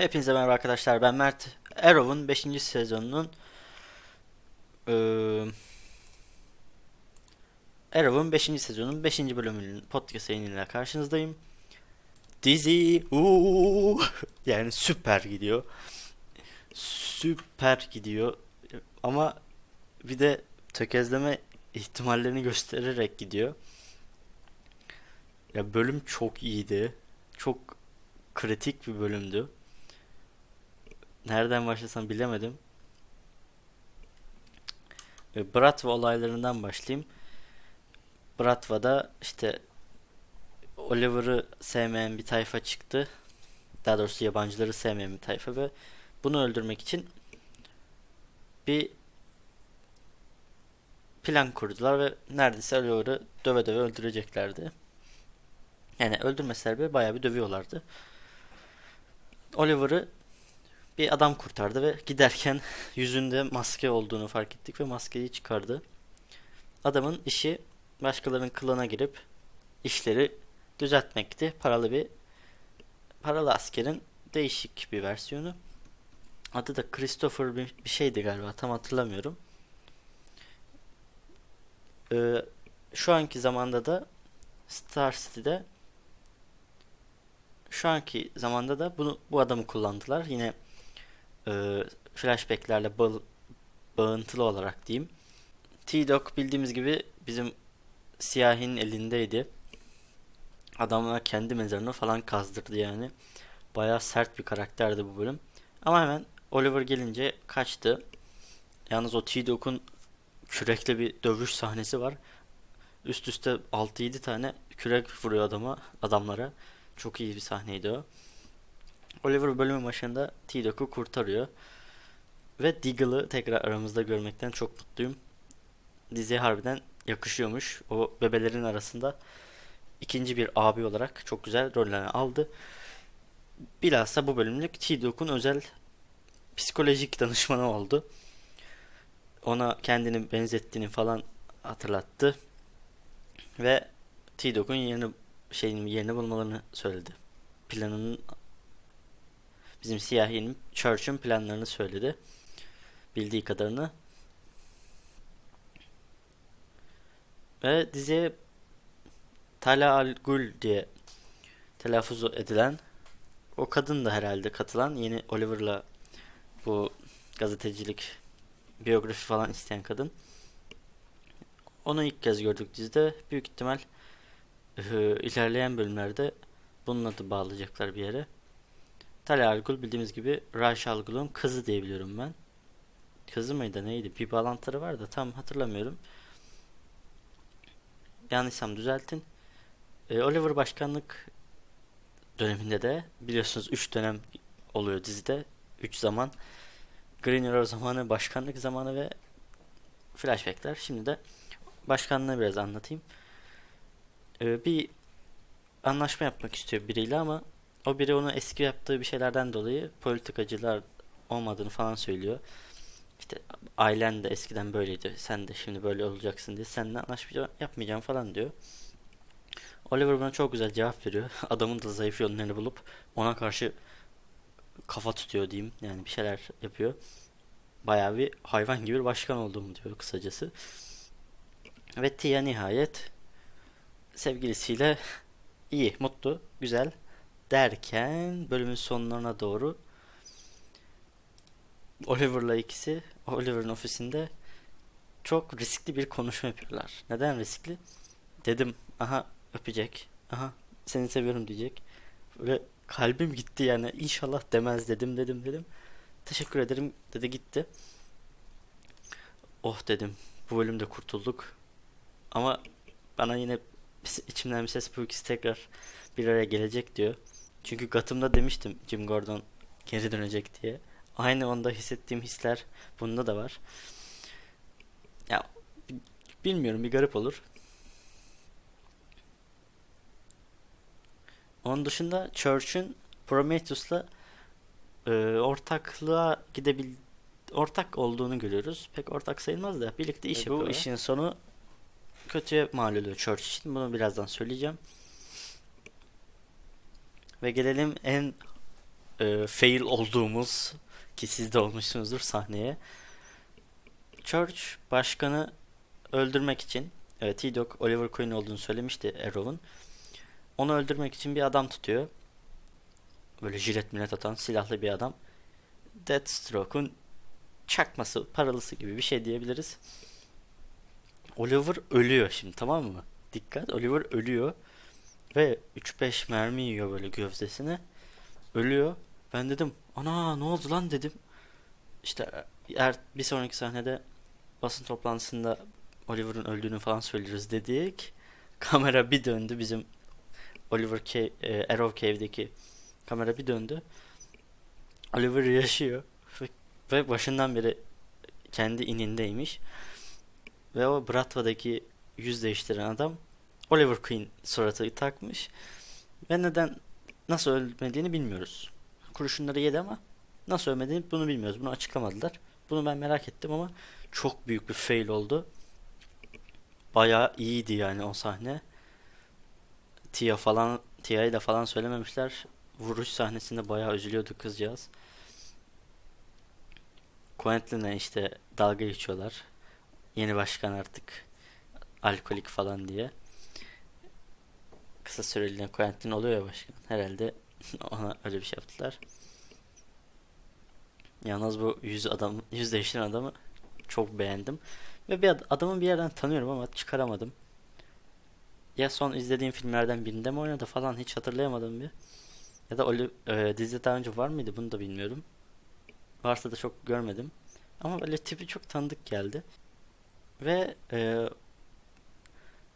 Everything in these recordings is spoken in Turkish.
Hepinize merhaba arkadaşlar ben Mert. Arrow'un 5. sezonunun eee Arrow'un 5. sezonunun 5. bölümünün podcast yayınıyla karşınızdayım. Dizi uuu yani süper gidiyor. Süper gidiyor. Ama bir de tökezleme ihtimallerini göstererek gidiyor. Ya bölüm çok iyiydi. Çok kritik bir bölümdü. Nereden başlasam bilemedim. E, Bratva olaylarından başlayayım. Bratva'da işte Oliver'ı sevmeyen bir tayfa çıktı. Daha doğrusu yabancıları sevmeyen bir tayfa ve bunu öldürmek için bir plan kurdular ve neredeyse Oliver'ı döve döve öldüreceklerdi. Yani öldürmeseler bile bayağı bir dövüyorlardı. Oliver'ı bir adam kurtardı ve giderken yüzünde maske olduğunu fark ettik ve maskeyi çıkardı. Adamın işi başkalarının kılına girip işleri düzeltmekti. Paralı bir paralı askerin değişik bir versiyonu. Adı da Christopher bir şeydi galiba tam hatırlamıyorum. Ee, şu anki zamanda da Star City'de şu anki zamanda da bunu bu adamı kullandılar. Yine e, flashbacklerle bağ- bağıntılı olarak diyeyim. T-Dog bildiğimiz gibi bizim siyahinin elindeydi. Adamlar kendi mezarını falan kazdırdı yani. Bayağı sert bir karakterdi bu bölüm. Ama hemen Oliver gelince kaçtı. Yalnız o T-Dog'un kürekle bir dövüş sahnesi var. Üst üste 6-7 tane kürek vuruyor adama, adamlara. Çok iyi bir sahneydi o. Oliver bölümün başında T-Dog'u kurtarıyor. Ve Deagle'ı tekrar aramızda görmekten çok mutluyum. Diziye harbiden yakışıyormuş. O bebelerin arasında ikinci bir abi olarak çok güzel rollerini aldı. Bilhassa bu bölümlük T-Dog'un özel psikolojik danışmanı oldu. Ona kendini benzettiğini falan hatırlattı. Ve T-Dog'un yerini şeyin yerini bulmalarını söyledi. Planının bizim siyahinin Church'un planlarını söyledi. Bildiği kadarını. Ve diziye Tala Al diye telaffuz edilen o kadın da herhalde katılan yeni Oliver'la bu gazetecilik biyografi falan isteyen kadın. Onu ilk kez gördük dizide. Büyük ihtimal e, ilerleyen bölümlerde bunun adı bağlayacaklar bir yere. Talia Al Ghul bildiğimiz gibi Ra's Al Ghul'un kızı diye biliyorum ben. Kızı mıydı neydi? Bir bağlantıları var da tam hatırlamıyorum. Yanlışsam düzeltin. E, Oliver başkanlık döneminde de biliyorsunuz 3 dönem oluyor dizide. 3 zaman. Green Arrow zamanı, başkanlık zamanı ve flashbackler. Şimdi de başkanlığı biraz anlatayım. E, bir anlaşma yapmak istiyor biriyle ama o biri onu eski yaptığı bir şeylerden dolayı politikacılar olmadığını falan söylüyor. İşte ailen de eskiden böyleydi. Sen de şimdi böyle olacaksın diye. Seninle anlaşma yapmayacağım falan diyor. Oliver buna çok güzel cevap veriyor. Adamın da zayıf yönlerini bulup ona karşı kafa tutuyor diyeyim. Yani bir şeyler yapıyor. Bayağı bir hayvan gibi bir başkan olduğumu diyor kısacası. Ve Tia nihayet sevgilisiyle iyi, mutlu, güzel derken bölümün sonlarına doğru Oliver'la ikisi Oliver'ın ofisinde çok riskli bir konuşma yapıyorlar. Neden riskli? Dedim aha öpecek. Aha seni seviyorum diyecek. Ve kalbim gitti yani inşallah demez dedim dedim dedim. Teşekkür ederim dedi gitti. Oh dedim bu bölümde kurtulduk. Ama bana yine içimden bir ses bu ikisi tekrar bir araya gelecek diyor. Çünkü Gotham'da demiştim Jim Gordon geri dönecek diye. Aynı onda hissettiğim hisler bunda da var. Ya bilmiyorum bir garip olur. Onun dışında Church'ün Prometheus'la e, ortaklığa gidebil ortak olduğunu görüyoruz. Pek ortak sayılmaz da birlikte iş E, bu yapıyorlar. Bu işin sonu kötüye mal oluyor Church için. Bunu birazdan söyleyeceğim. Ve gelelim en e, fail olduğumuz ki siz de olmuşsunuzdur sahneye. Church başkanı öldürmek için evet T-Dog Oliver Queen olduğunu söylemişti Arrow'un. Onu öldürmek için bir adam tutuyor. Böyle jilet millet atan silahlı bir adam. Deathstroke'un çakması, paralısı gibi bir şey diyebiliriz. Oliver ölüyor şimdi tamam mı? Dikkat Oliver ölüyor. Ve 3-5 mermi yiyor böyle gövdesine. Ölüyor. Ben dedim ana ne oldu lan dedim. İşte er, bir sonraki sahnede basın toplantısında Oliver'ın öldüğünü falan söyleriz dedik. Kamera bir döndü bizim Oliver Cave, e, Arrow Cave'deki kamera bir döndü. Oliver yaşıyor ve, ve başından beri kendi inindeymiş. Ve o Bratva'daki yüz değiştiren adam Oliver Queen suratı takmış. Ve neden nasıl ölmediğini bilmiyoruz. Kurşunları yedi ama nasıl ölmediğini bunu bilmiyoruz. Bunu açıklamadılar. Bunu ben merak ettim ama çok büyük bir fail oldu. Bayağı iyiydi yani o sahne. Tia falan Tia'yı da falan söylememişler. Vuruş sahnesinde bayağı üzülüyordu kızcağız. Quentin'le işte dalga geçiyorlar. Yeni başkan artık alkolik falan diye. Kısa süreliğine Quentin oluyor ya başkan. Herhalde ona öyle bir şey yaptılar. Yalnız bu yüz adam, yüz değiştiren adamı çok beğendim. Ve bir ad- adamı bir yerden tanıyorum ama çıkaramadım. Ya son izlediğim filmlerden birinde mi oynadı falan hiç hatırlayamadım bir. Ya da Oli, e, dizide daha önce var mıydı bunu da bilmiyorum. Varsa da çok görmedim. Ama böyle tipi çok tanıdık geldi. Ve e,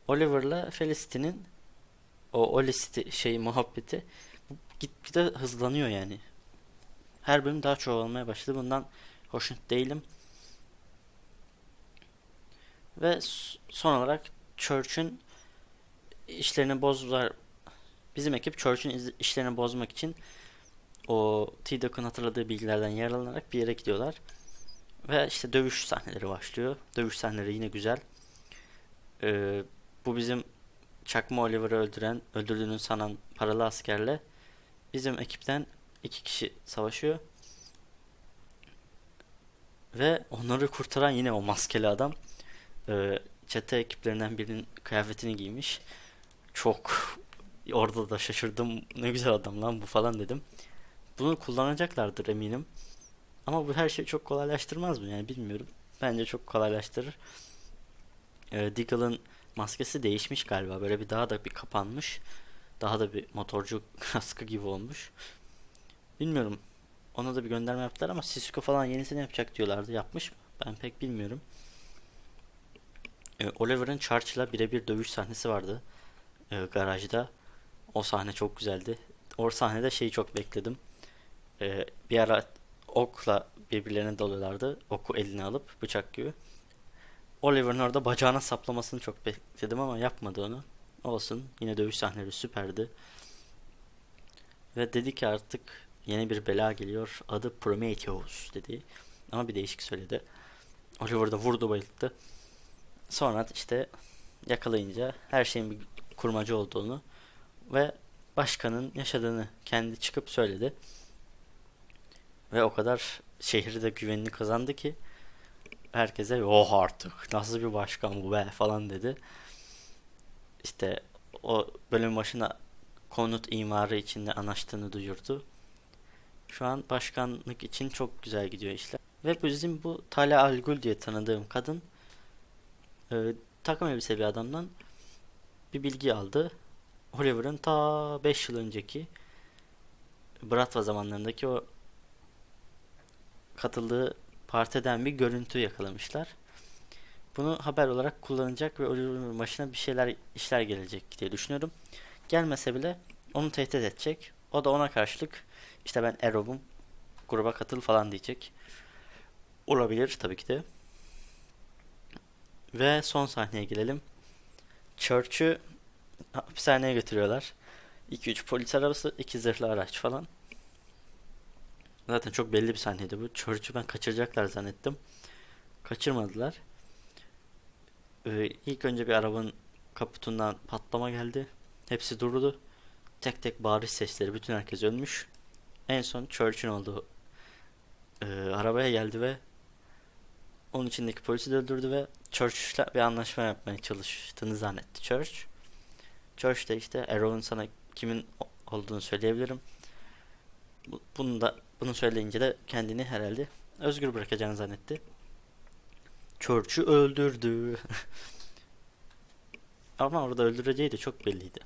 Oliver'la Felicity'nin o Olicity şey muhabbeti gitgide hızlanıyor yani. Her bölüm daha çoğalmaya başladı. Bundan hoşnut değilim. Ve son olarak Church'ün işlerini bozdular. Bizim ekip Church'ün işlerini bozmak için o T-Dog'un hatırladığı bilgilerden yararlanarak bir yere gidiyorlar. Ve işte dövüş sahneleri başlıyor. Dövüş sahneleri yine güzel. Ee, bu bizim Çakma Oliver'ı öldüren, öldürdüğünü sanan paralı askerle bizim ekipten iki kişi savaşıyor. Ve onları kurtaran yine o maskeli adam. Ee, çete ekiplerinden birinin kıyafetini giymiş. Çok orada da şaşırdım. Ne güzel adam lan bu falan dedim. Bunu kullanacaklardır eminim. Ama bu her şeyi çok kolaylaştırmaz mı? Yani bilmiyorum. Bence çok kolaylaştırır. Ee, Deagle'ın maskesi değişmiş galiba. Böyle bir daha da bir kapanmış. Daha da bir motorcu kaskı gibi olmuş. Bilmiyorum. Ona da bir gönderme yaptılar ama Cisco falan yenisini yapacak diyorlardı. Yapmış mı? Ben pek bilmiyorum. Ee, Oliver'ın Church'la birebir dövüş sahnesi vardı. Ee, garajda. O sahne çok güzeldi. O sahnede şeyi çok bekledim. Ee, bir ara okla birbirlerine dalıyorlardı. Oku eline alıp bıçak gibi. Oliver'ın orada bacağına saplamasını çok bekledim ama yapmadı onu. Olsun. Yine dövüş sahneleri süperdi. Ve dedi ki artık yeni bir bela geliyor. Adı Prometheus dedi. Ama bir değişik söyledi. Oliver da vurdu bayılttı. Sonra işte yakalayınca her şeyin bir kurmacı olduğunu ve başkanın yaşadığını kendi çıkıp söyledi. Ve o kadar şehri de güvenini kazandı ki herkese oh artık nasıl bir başkan bu be falan dedi. İşte o bölüm başına konut imarı içinde anlaştığını duyurdu. Şu an başkanlık için çok güzel gidiyor işler. Ve bizim bu Tala Al Ghul diye tanıdığım kadın e, takım elbise bir adamdan bir bilgi aldı. Oliver'ın ta 5 yıl önceki Bratva zamanlarındaki o katıldığı partiden bir görüntü yakalamışlar. Bunu haber olarak kullanacak ve Oliver'ın başına bir şeyler işler gelecek diye düşünüyorum. Gelmese bile onu tehdit edecek. O da ona karşılık işte ben Arrow'um gruba katıl falan diyecek. Olabilir tabii ki de. Ve son sahneye gelelim. Church'ü hapishaneye götürüyorlar. 2-3 polis arabası, 2 zırhlı araç falan. Zaten çok belli bir sahneydi bu. Church'ü ben kaçıracaklar zannettim. Kaçırmadılar. Ee, ilk önce bir arabanın kaputundan patlama geldi. Hepsi durdu. Tek tek bağırış sesleri. Bütün herkes ölmüş. en son Church'ün olduğu e, arabaya geldi ve onun içindeki polisi de öldürdü ve Church'la bir anlaşma yapmaya çalıştığını zannetti Church. Church de işte Arrow'un sana kimin olduğunu söyleyebilirim. Bu- Bunu da bunu söyleyince de kendini herhalde özgür bırakacağını zannetti. Church'ü öldürdü. Ama orada öldüreceği de çok belliydi.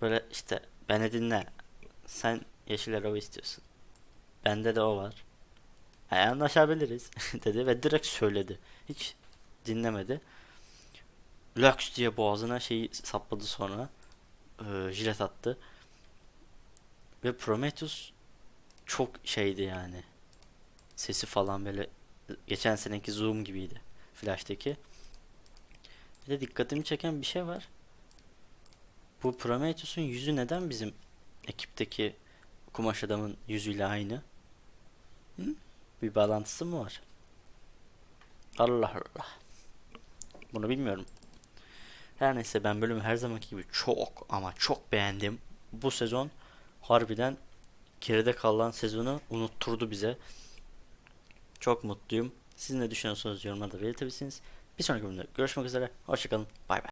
Böyle işte beni dinle. Sen Yeşil Arrow'u istiyorsun. Bende de o var. E, anlaşabiliriz dedi ve direkt söyledi. Hiç dinlemedi. Lux diye boğazına şeyi sapladı sonra. Ee, jilet attı. Ve Prometheus çok şeydi yani. Sesi falan böyle geçen seneki Zoom gibiydi. Flash'taki. Bir de dikkatimi çeken bir şey var. Bu Prometheus'un yüzü neden bizim ekipteki kumaş adamın yüzüyle aynı? Hı? Bir bağlantısı mı var? Allah Allah. Bunu bilmiyorum. Her neyse ben bölümü her zamanki gibi çok ama çok beğendim. Bu sezon harbiden geride kalan sezonu unutturdu bize. Çok mutluyum. Siz ne düşünüyorsunuz yorumlarda belirtebilirsiniz. Bir sonraki bölümde görüşmek üzere. Hoşçakalın. Bay bay.